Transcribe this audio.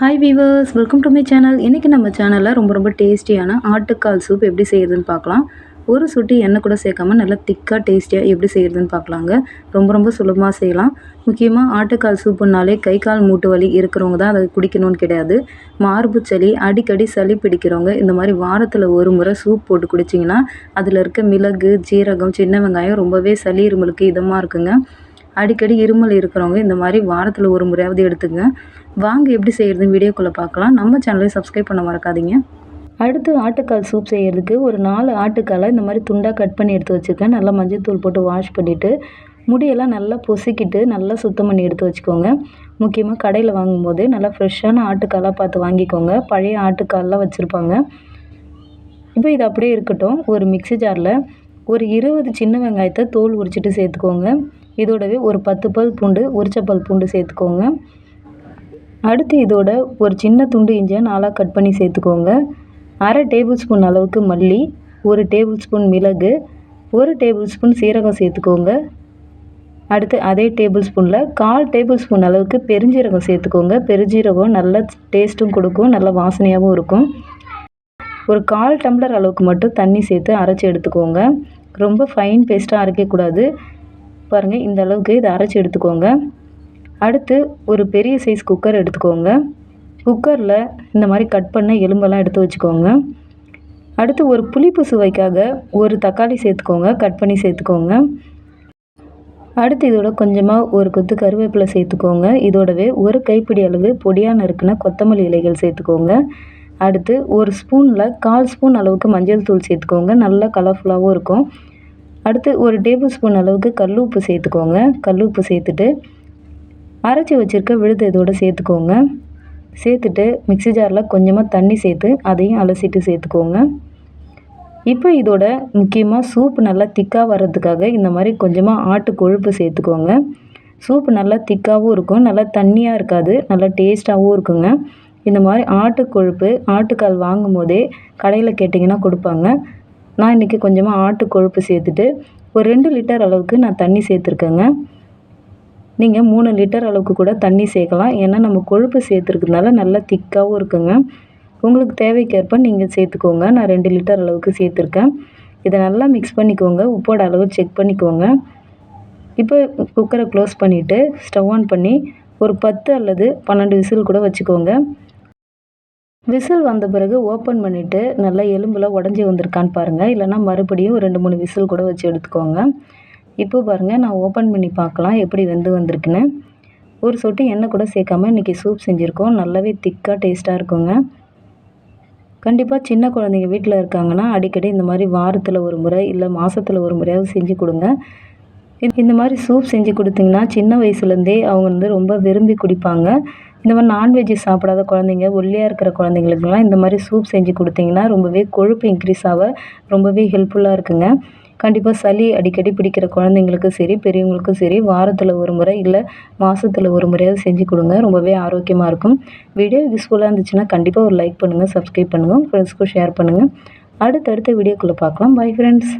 Hi viewers welcome to my channel இன்றைக்கி நம்ம சேனலில் ரொம்ப ரொம்ப டேஸ்டியான ஆட்டுக்கால் சூப் எப்படி செய்கிறதுன்னு பார்க்கலாம். ஒரு சுட்டி எண்ணெய் கூட சேர்க்காம நல்லா திக்காக டேஸ்டியாக எப்படி செய்கிறதுன்னு பார்க்கலாங்க. ரொம்ப ரொம்ப சுலபமாக செய்யலாம். முக்கியமாக ஆட்டுக்கால் சூப்புனாலே கை கால் மூட்டு வலி இருக்கிறவங்க தான் அதை குடிக்கணும்னு கிடையாது. மார்பு சளி அடிக்கடி சளி பிடிக்கிறவங்க இந்த மாதிரி வாரத்தில் ஒரு முறை சூப் போட்டு குடிச்சிங்கன்னா அதில் இருக்க மிளகு ஜீரகம் சின்ன வெங்காயம் ரொம்பவே சளி இருமலுக்கு இதமாக இருக்குங்க. அடிக்கடி இருமல் இருக்கிறவங்க இந்த மாதிரி வாரத்தில் ஒரு முறையாவது எடுத்துங்க. வாங்க எப்படி செய்கிறதுன்னு வீடியோக்குள்ளே பார்க்கலாம். நம்ம சேனலை சப்ஸ்கிரைப் பண்ண மறக்காதீங்க. அடுத்து ஆட்டுக்கால் சூப் செய்கிறதுக்கு ஒரு நாலு ஆட்டுக்காலை இந்த மாதிரி துண்டாக கட் பண்ணி எடுத்து வச்சுருக்கேன். நல்லா மஞ்சள் தூள் போட்டு வாஷ் பண்ணிவிட்டு முடியெல்லாம் நல்லா பொசிக்கிட்டு நல்லா சுத்தம் பண்ணி எடுத்து வச்சுக்கோங்க. முக்கியமாக கடையில் வாங்கும்போது நல்லா ஃப்ரெஷ்ஷான ஆட்டுக்காலாக பார்த்து வாங்கிக்கோங்க. பழைய ஆட்டுக்கால்லாம் வச்சுருப்பாங்க. இப்போ இது அப்படியே இருக்கட்டும். ஒரு மிக்சி ஜாரில் ஒரு இருபது சின்ன வெங்காயத்தை தோல் உரிச்சிட்டு சேர்த்துக்கோங்க. இதோடவே ஒரு பத்து பல் பூண்டு உரிச்ச பல் பூண்டு சேர்த்துக்கோங்க. அடுத்து இதோட ஒரு சின்ன துண்டு இஞ்சியை நாளாக கட் பண்ணி சேர்த்துக்கோங்க. அரை டேபிள் ஸ்பூன் அளவுக்கு மல்லி ஒரு டேபிள் ஸ்பூன் மிளகு ஒரு டேபிள் ஸ்பூன் சீரகம் சேர்த்துக்கோங்க. அடுத்து அதே டேபிள் ஸ்பூனில் கால் டேபிள் ஸ்பூன் அளவுக்கு பெருஞ்சீரகம் சேர்த்துக்கோங்க. பெருஞ்சீரகம் நல்ல டேஸ்ட்டும் கொடுக்கும் நல்ல வாசனையாகவும் இருக்கும். ஒரு கால் டம்ளர் அளவுக்கு மட்டும் தண்ணி சேர்த்து அரைச்சி எடுத்துக்கோங்க. ரொம்ப ஃபைன் பேஸ்ட்டாக அரைக்கக்கூடாது. பாருங்கள் இந்த அளவுக்கு இதை அரைச்சி எடுத்துக்கோங்க. அடுத்து ஒரு பெரிய சைஸ் குக்கர் எடுத்துக்கோங்க. குக்கரில் இந்த மாதிரி கட் பண்ண எலும்பெல்லாம் எடுத்து வச்சுக்கோங்க. அடுத்து ஒரு புளிப்பு சுவைக்காக ஒரு தக்காளி சேர்த்துக்கோங்க கட் பண்ணி சேர்த்துக்கோங்க. அடுத்து இதோட கொஞ்சமாக ஒரு கொத்து கருவேப்பிலை சேர்த்துக்கோங்க. இதோடவே ஒரு கைப்பிடி அளவு பொடியான இருக்குன்னா கொத்தமல்லி இலைகள் சேர்த்துக்கோங்க. அடுத்து ஒரு ஸ்பூனில் கால் ஸ்பூன் அளவுக்கு மஞ்சள் தூள் சேர்த்துக்கோங்க. நல்லா கலர்ஃபுல்லாகவும் இருக்கும். அடுத்து ஒரு டேபிள் ஸ்பூன் அளவுக்கு கல் உப்பு சேர்த்துக்கோங்க. கல் உப்பு சேர்த்துட்டு அரைச்சி வச்சுருக்க விழுது இதோடு சேர்த்துக்கோங்க. சேர்த்துட்டு மிக்சி ஜாரில் கொஞ்சமாக தண்ணி சேர்த்து அதையும் அலசிட்டு சேர்த்துக்கோங்க. இப்போ இதோட முக்கியமாக சூப் நல்லா திக்காக வர்றதுக்காக இந்த மாதிரி கொஞ்சமாக ஆட்டு கொழுப்பு சேர்த்துக்கோங்க. சூப் நல்லா திக்காகவும் இருக்கும் நல்லா தண்ணியாக இருக்காது நல்லா டேஸ்ட்டாகவும் இருக்குங்க. இந்த மாதிரி ஆட்டு கொழுப்பு ஆட்டுக்கால் வாங்கும் போதே கடையில் கேட்டிங்கன்னா கொடுப்பாங்க. நான் இன்றைக்கி கொஞ்சமாக ஆட்டு கொழுப்பு சேர்த்துட்டு ஒரு ரெண்டு லிட்டர் அளவுக்கு நான் தண்ணி சேர்த்துருக்கேங்க. நீங்கள் மூணு லிட்டர் அளவுக்கு கூட தண்ணி சேர்க்கலாம். ஏன்னா நம்ம கொழுப்பு சேர்த்துருக்கனால நல்லா திக்காகவும் இருக்குங்க. உங்களுக்கு தேவைக்கேற்ப நீங்கள் சேர்த்துக்கோங்க. நான் ரெண்டு லிட்டர் அளவுக்கு சேர்த்துருக்கேன். இதை நல்லா மிக்ஸ் பண்ணிக்கோங்க. உப்போட அளவு செக் பண்ணிக்கோங்க. இப்போ குக்கரை க்ளோஸ் பண்ணிவிட்டு ஸ்டவ் ஆன் பண்ணி ஒரு பத்து அல்லது பன்னெண்டு விசில் கூட வச்சுக்கோங்க. விசில் வந்த பிறகு ஓப்பன் பண்ணிவிட்டு நல்லா எலும்பில் உடஞ்சி வந்திருக்கான்னு பாருங்கள் இல்லைனா மறுபடியும் ரெண்டு மூணு விசில் கூட வச்சு எடுத்துக்கோங்க. இப்போ பாருங்கள் நான் ஓப்பன் பண்ணி பார்க்கலாம் எப்படி வெந்து வந்திருக்குன்னு. ஒரு சொட்டு எண்ணெய் கூட சேர்க்காம இன்றைக்கி சூப் செஞ்சுருக்கோம். நல்லாவே திக்காக டேஸ்ட்டாக இருக்குங்க. கண்டிப்பாக சின்ன குழந்தைங்க வீட்டில் இருக்காங்கன்னா அடிக்கடி இந்த மாதிரி வாரத்தில் ஒரு முறை இல்லை மாதத்தில் ஒரு முறையாவது செஞ்சு கொடுங்க. இந்த மாதிரி சூப் செஞ்சு கொடுத்திங்கன்னா சின்ன வயசுலேருந்தே அவங்க வந்து ரொம்ப விரும்பி குடிப்பாங்க. இந்த மாதிரி நான்வெஜ்ஜு சாப்பிடாத குழந்தைங்க ஒல்லியாக இருக்கிற குழந்தைங்களுக்குலாம் இந்த மாதிரி சூப் செஞ்சு கொடுத்தீங்கன்னா ரொம்பவே கொழுப்பு இன்க்ரீஸ் ஆக ரொம்பவே ஹெல்ப்ஃபுல்லாக இருக்குங்க. கண்டிப்பாக சளி அடிக்கடி பிடிக்கிற குழந்தைங்களுக்கும் சரி பெரியவங்களுக்கும் சரி வாரத்தில் ஒரு முறை இல்லை மாதத்தில் ஒரு முறையாவது செஞ்சு கொடுங்க. ரொம்பவே ஆரோக்கியமாக இருக்கும். வீடியோ யூஸ்ஃபுல்லாக இருந்துச்சுன்னா கண்டிப்பாக ஒரு லைக் பண்ணுங்கள் சப்ஸ்கிரைப் பண்ணுங்கள் ஃப்ரெண்ட்ஸ்க்கும் ஷேர் பண்ணுங்கள் அடுத்தடுத்த வீடியோக்குள்ளே பார்க்கலாம். Bye friends